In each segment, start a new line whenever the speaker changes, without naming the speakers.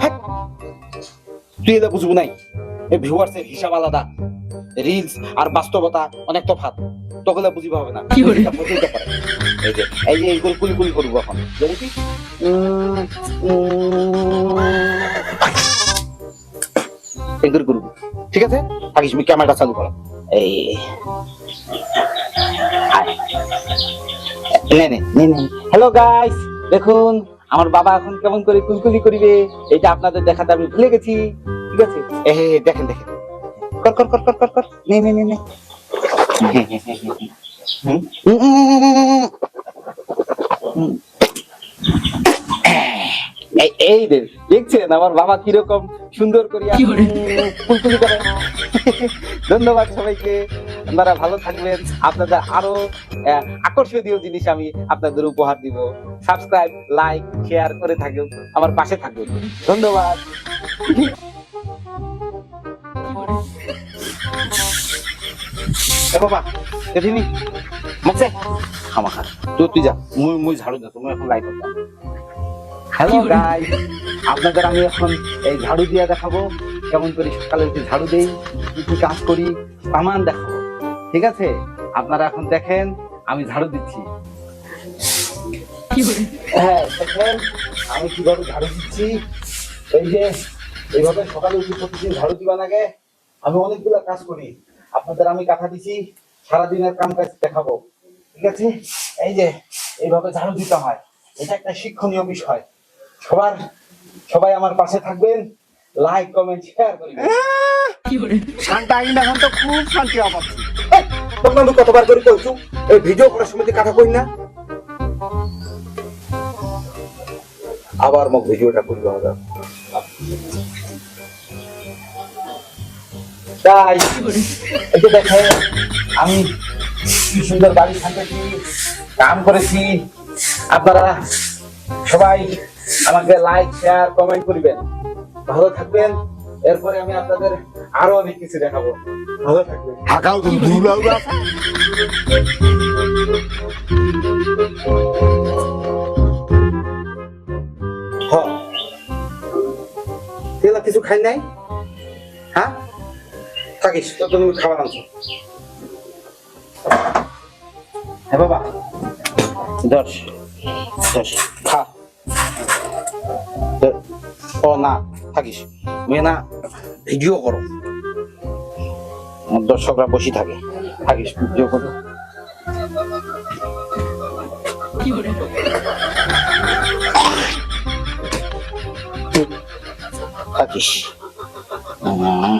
হ্যাঁ। তুই এটা বুঝব নাই? এই ভিউয়ার্সের হিসাব আলাদা। রিলস আর বাস্তবতা অনেক তফাৎ। তখন বুঝিবা হবে না।
কি
এই যে এই যে এইগুলো কুলি কুলি করব এখন। কি? এগুলো করব। ঠিক আছে? থাকিস তুমি ক্যামেরাটা চালু করো এই। হ্যালো গাইস দেখুন। আমার বাবা এখন কেমন করে কুলকুলি করিবে এটা আপনাদের দেখাতে আমি ভুলে গেছি। ঠিক আছে? এ দেখেন দেখেন। কর কর কর কর কর কর। নে নে নে নে। এই- রে দেখছেন আমার বাবা কীরকম সুন্দর করিয়া কুলকুলি করে। ধন্যবাদ সবাইকে। আপনারা ভালো থাকবেন। আপনাদের আরও আকর্ষণীয় জিনিস আমি আপনাদের উপহার দিব। সাবস্ক্রাইব লাইক শেয়ার করে থাকুন আমার পাশে থাকুন। ধন্যবাদ। বাবা দেখিনি? মকসে খামাখা। তুই তুই যা মুই মুই ঝাড়ু দে তুমি এখন লাইট হ্যালো গাইস আপনাদের আমি এখন এই ঝাড়ু দিয়ে দেখাবো। কেমন করে সকালে উঠে ঝাড়ু দেই কি কি কাজ করি সামান দেখাবো। ঠিক আছে? আপনারা এখন দেখেন আমি ঝাড়ু দিচ্ছি। হ্যাঁ দেখেন আমি কীভাবে ঝাড়ু দিচ্ছি। এই যে এইভাবে সকালে উঠে প্রতিদিন ঝাড়ু দিবা লাগে আমি অনেকগুলো কাজ করি। আপনাদের আমি কথা দিছি সারাদিনের কাম কাজ দেখাবো। ঠিক আছে? এই যে এইভাবে ঝাড়ু দিতে হয়। এটা একটা শিক্ষণীয় বিষয়। সবার সবাই আমার পাশে থাকবেন। লাইক কমেন্ট শেয়ার করবেন।
শান্তা আইন এখন তো খুব শান্তি পাচ্ছি।
তোমরা তো কতবার করে কইছো? এই ভিডিও করার সময় কথা কই না? আবার মোক ভিডিওটা করবে আমি সুন্দর বাড়ি কাম করেছি। আপনারা সবাই আমাকে লাইক শেয়ার কমেন্ট করবেন। ভালো থাকবেন। এরপরে আমি আপনাদের আরও অনেক কিছু দেখাবো। ভালো থাকবেন।
হাকাও
তেলা কিছু খাই নাই? হ্যাঁ? থাকিস তো তুমি খাবার আনছো। হ্যাঁ বাবা দশ দশ খা। ও না থাকিস। মেয়ে না ভিডিও করো আমার দর্শকরা বসে থাকে থাকিস ভিডিও করো থাকিস উম।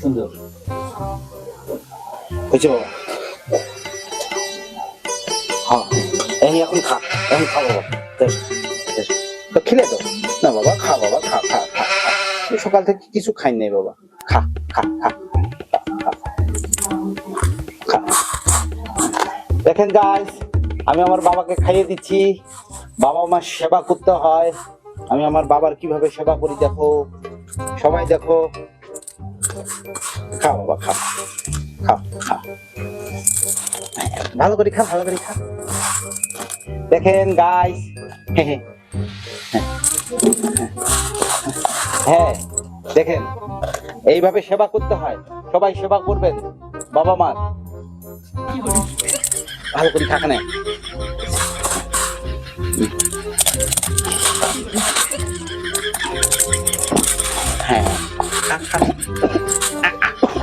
সুন্দর হয়েছে বাবা এখন খা। তো খেলে তো না বাবা বাবা খা খা সকাল থেকে কিছু বাবা খা খা খা। দেখেন আমি আমার বাবাকে খাইয়ে দিচ্ছি। বাবা মার সেবা করতে হয়। আমি আমার বাবার কীভাবে সেবা করি দেখো। সবাই দেখো। খা বাবা, খা খা খা। ভালো করে খা, ভালো করে খা। দেখেন গাইস হ্যাঁ দেখেন, এইভাবে সেবা করতে হয়। সবাই সেবা করবেন, বাবা মার ভালো করে খা খানে হ্যাঁ।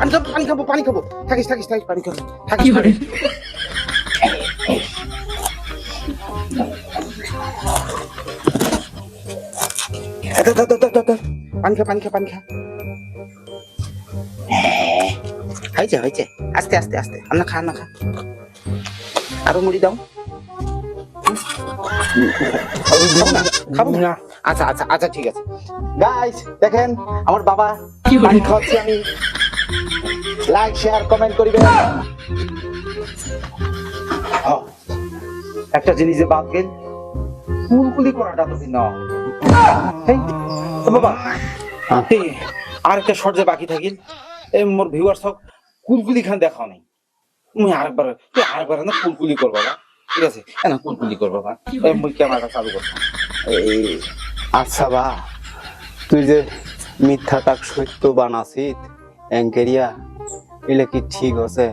পানি খাব পানি খাব পানি খাব। থাকিস থাকিস থাকিস পানি খাব। থাকিস। পানি খা পানি খা পানি খা। হ্যাঁ, হয়েছে হয়েছে। আস্তে আস্তে আস্তে। আন্না খা আন্না খা। আরও মুড়ি দাও। খাব না? খাব না। আচ্ছা আচ্ছা আচ্ছা ঠিক আছে। গাইস দেখেন আমার বাবা পানি খাওয়াচ্ছি আমি। লাইক শেয়ার কমেন্ট করিবেন। একটা জিনিস যে বাদ গেল কুলকুলি করাটা তো ভিন্ন। বাবা আর একটা শর্ট যে বাকি থাকিল এই মোর ভিউয়ার্স কুলকুলি খান দেখাও নাই। মুই আরেকবার, তুই আরেকবার না কুলকুলি কর বাবা। ঠিক আছে? না কুলকুলি কর বাবা। মুই ক্যামেরাটা চালু করতাম। এই
আচ্ছা বা, তুই যে মিথ্যা তাক সত্য বানাছিস এঙ্কেরিয়া এলে কি ঠিক আছে